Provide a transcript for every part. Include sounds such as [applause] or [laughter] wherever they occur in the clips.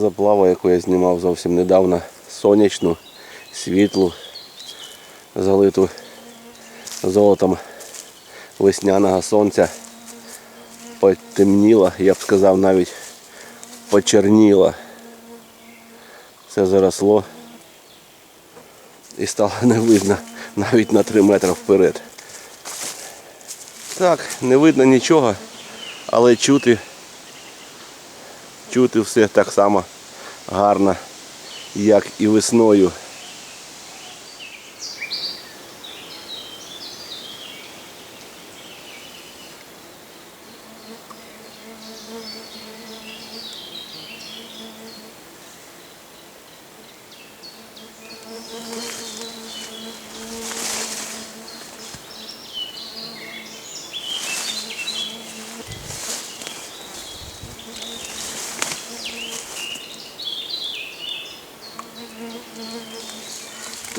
Заплава, яку я знімав зовсім недавно, сонячну, світлу, залиту золотом весняного сонця, потемніла, я б сказав, навіть почерніла. Все заросло і стало [laughs] не видно навіть на 3 метри вперед. Так, не видно нічого, але чути чути все так само гарно, як і весною.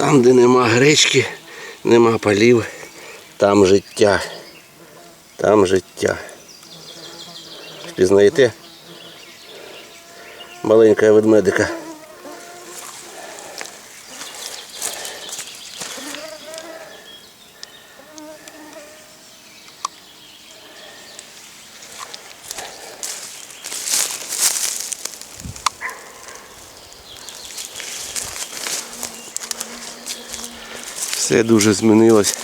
Там, де нема гречки, нема полів, там життя. Там життя. Впізнаєте? Маленька ведмедика. Все дуже змінилось.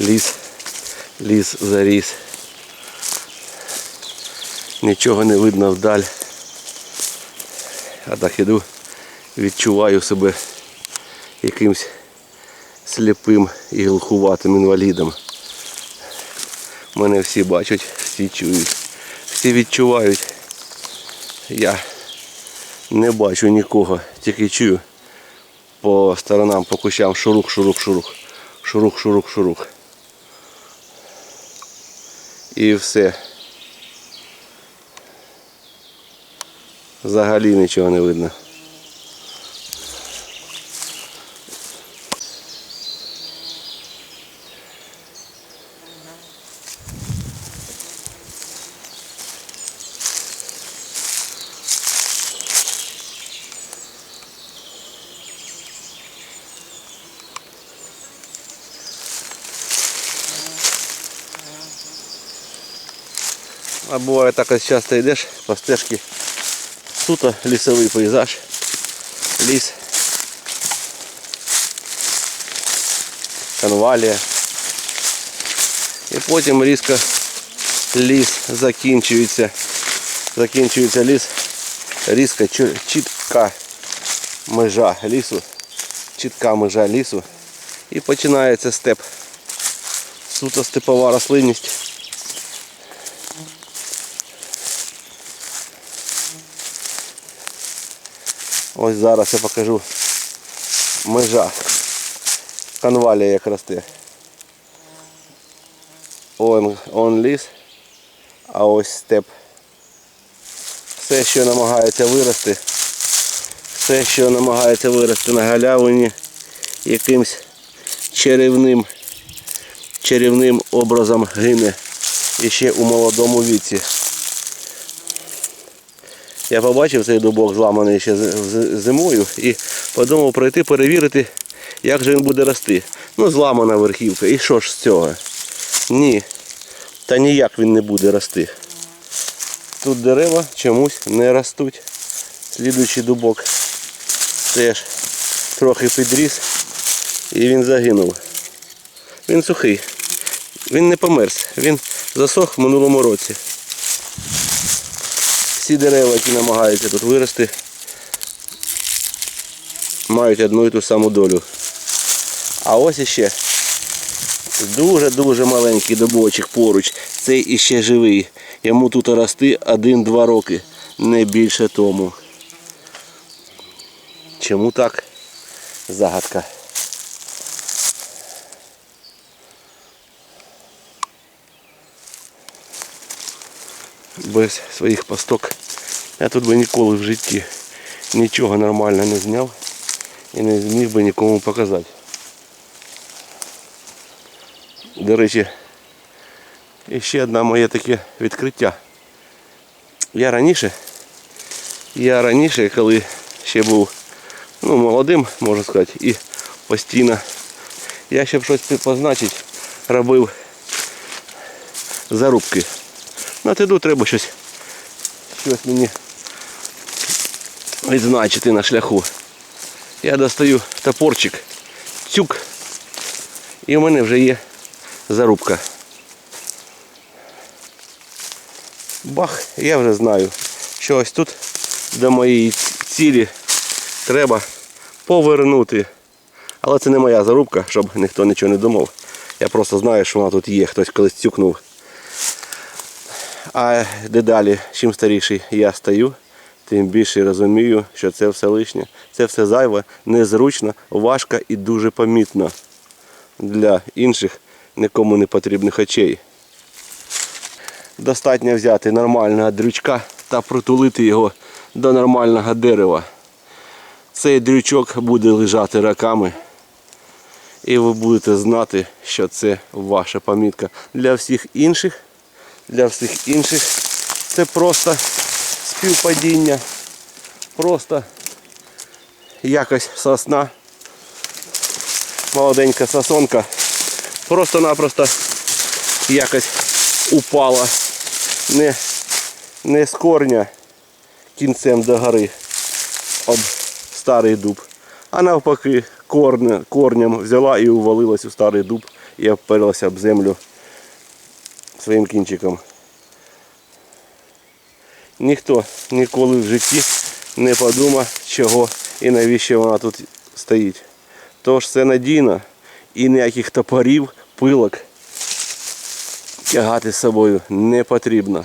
Ліс, ліс заріс. Нічого не видно вдаль. А так іду, відчуваю себе якимсь сліпим і глухуватим інвалідом. Мене всі бачать, всі чують, всі відчувають. Я не бачу нікого, тільки чую по сторонам, по кущам шурух, шурух, шурух. Шурух, шурух, шурух. І все. Взагалі нічого не видно. А буває так ось часто йдеш по стежці. Суто лісовий пейзаж. Ліс. Конвалія. І потім різко ліс закінчується. Закінчується ліс. Різко чітка межа лісу. Чітка межа лісу. І починається степ. Суто степова рослинність. Ось зараз я покажу межа. Конвалія як росте. Он, он ліс, а ось степ. Все, що намагається вирости, все, що намагається вирости на галявині якимсь чарівним, чарівним образом гине і ще у молодому віці. Я побачив цей дубок зламаний ще зимою і подумав пройти перевірити, як же він буде рости. Ну, зламана верхівка. І що ж з цього? Ні. Та ніяк він не буде рости. Тут дерева чомусь не ростуть. Слідуючий дубок теж трохи підріс і він загинув. Він сухий. Він не померз. Він засох в минулому році всі дерева, які намагаються тут вирости, мають одну і ту саму долю. А ось іще дуже-дуже маленький добочок поруч. Цей іще живий. Йому тут рости один-два роки, не більше тому. Чому так? Загадка. без своїх пасток. Я тут би ніколи в житті нічого нормально не зняв і не зміг би нікому показати. До речі, ще одне моє таке відкриття. Я раніше, я раніше, коли ще був ну, молодим, можна сказати, і постійно, я щоб щось позначити, робив зарубки. На тиду треба щось, щось мені відзначити на шляху. Я достаю топорчик, цюк, і в мене вже є зарубка. Бах, я вже знаю, що ось тут до моєї цілі треба повернути. Але це не моя зарубка, щоб ніхто нічого не думав. Я просто знаю, що вона тут є, хтось колись цюкнув. А дедалі, чим старіший я стаю, тим більше розумію, що це все лишнє. Це все зайве, незручно, важко і дуже помітно для інших нікому не потрібних очей. Достатньо взяти нормального дрючка та притулити його до нормального дерева. Цей дрючок буде лежати роками. І ви будете знати, що це ваша помітка. Для всіх інших, для всіх інших це просто співпадіння. Просто якось сосна, молоденька сосонка, просто-напросто якось упала не, не з корня кінцем до гори об старий дуб, а навпаки корне, корнем взяла і увалилась у старий дуб і обперлася об землю своїм кінчиком. Ніхто ніколи в житті не подумав, чого і навіщо вона тут стоїть. Тож це надійно і ніяких топорів, пилок тягати з собою не потрібно.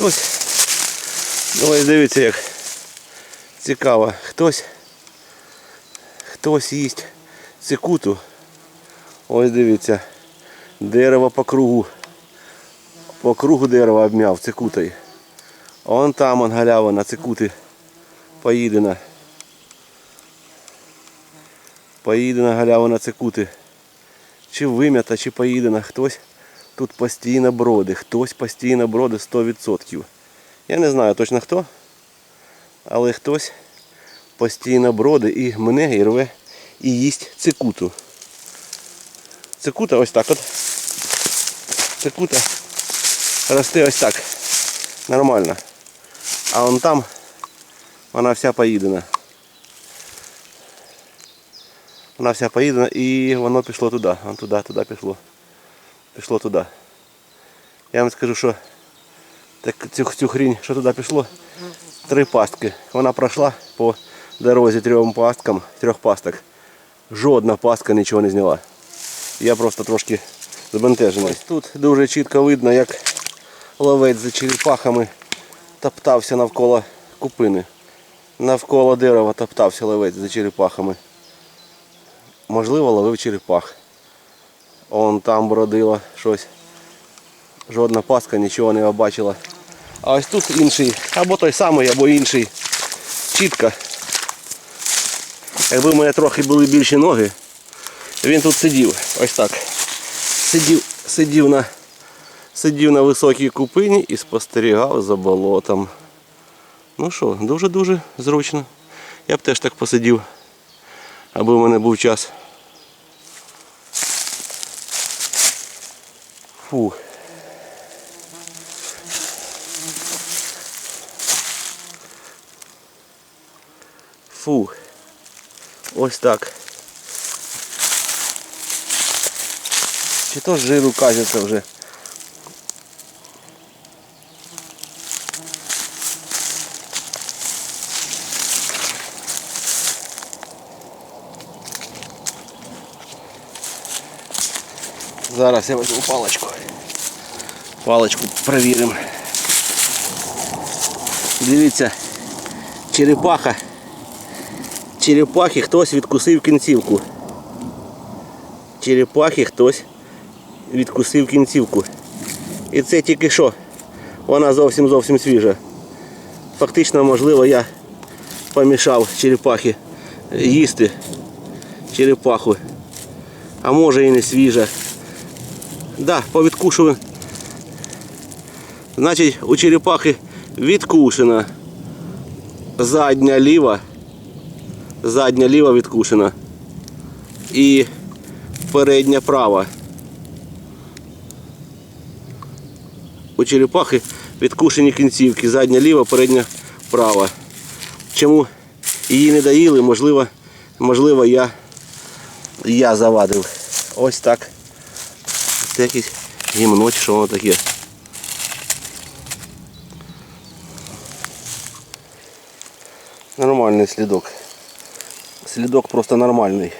Хтось, ось дивіться як цікаво, хтось, хтось їсть цикуту. Ось дивіться, дерево по кругу. По кругу дерева обмяв цикутою. Вон там он галявина цикути поїдена. Поїдена галявина цикути. Чи вим'ята, чи поїдена. Хтось тут постійно броди. Хтось постійно броди 100%. Я не знаю точно хто. Але хтось постійно броди і мене і рве і їсть цикуту. Цикута ось так от. Цикута росте ось так. Нормально. А вон там вона вся поїдена. Вона вся поїдена і воно пішло туди. Вон туди, туди пішло. Пішло туди. Я вам скажу, що так, цю, цю хрінь, що туди пішло, три пастки. Вона пройшла по дорозі трьом пасткам, трьох пасток. Жодна пастка нічого не зняла. Я просто трошки збентежений. Тут дуже чітко видно, як ловець за черепахами топтався навколо купини. Навколо дерева топтався ловець за черепахами. Можливо, ловив черепах. Он там бродило щось. Жодна паска нічого не побачила. А ось тут інший, або той самий, або інший. Чітко. Якби в мене трохи були більші ноги, він тут сидів. Ось так. Сидів, сидів на, сидів на високій купині і спостерігав за болотом. Ну що, дуже-дуже зручно. Я б теж так посидів, аби в мене був час. Фу. Фу. Ось так. Чи то жиру кажеться вже. Зараз я візьму паличку. Паличку перевіримо. Дивіться, черепаха. Черепахи хтось відкусив кінцівку. Черепахи хтось відкусив кінцівку. І це тільки що. Вона зовсім зовсім свіжа. Фактично, можливо, я помішав черепахи їсти черепаху. А може і не свіжа. Да, повідкушую. Значить, у черепахи відкушена задня ліва. Задня ліва відкушена. І передня права. У черепахи відкушені кінцівки. Задня ліва, передня права. Чому її не доїли, можливо, можливо я, я завадив. Ось так. Це якийсь гімно, чи що воно таке. Нормальний слідок. Слідок просто нормальний.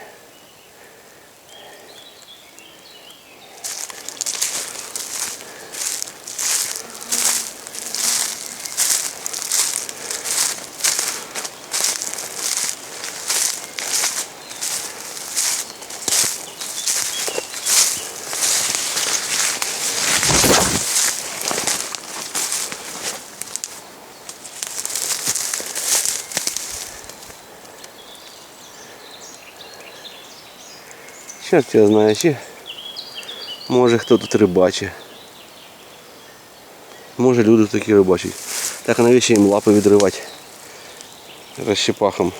Чорт я знаю, чи може хто тут рибачить. Може люди такі рибачать. Так а навіщо їм лапи відривати розщепахом.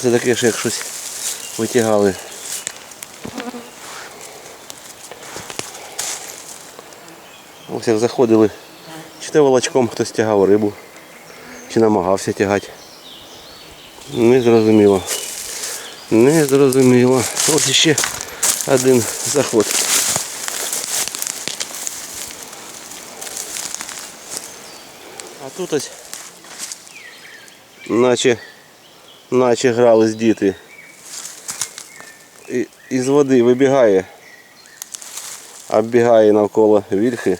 Це таке, що як щось витягали. Ось як заходили, чи то волочком хтось тягав рибу, чи намагався тягати. Не зрозуміло. Не зрозуміло. Ось ще один заход. А тут ось наче, наче грались діти. І, із води вибігає, оббігає навколо вільхи.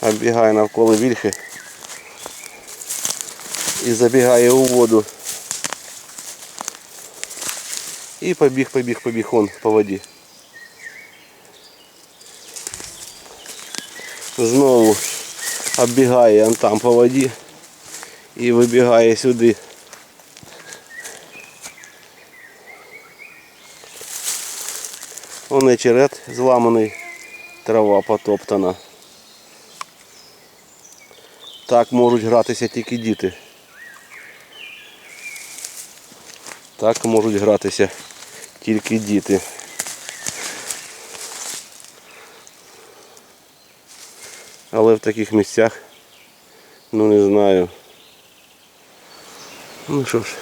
Оббігає навколо вільхи і забігає у воду. І побіг, побіг, побіг он по воді. Знову оббігає он там по воді і вибігає сюди. Он черед зламаний, трава потоптана. Так можуть гратися тільки діти. Так можуть гратися тільки діти. Але в таких місцях, ну не знаю. Ну що ж,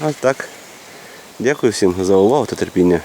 а так Дякую всім за увагу та терпіння.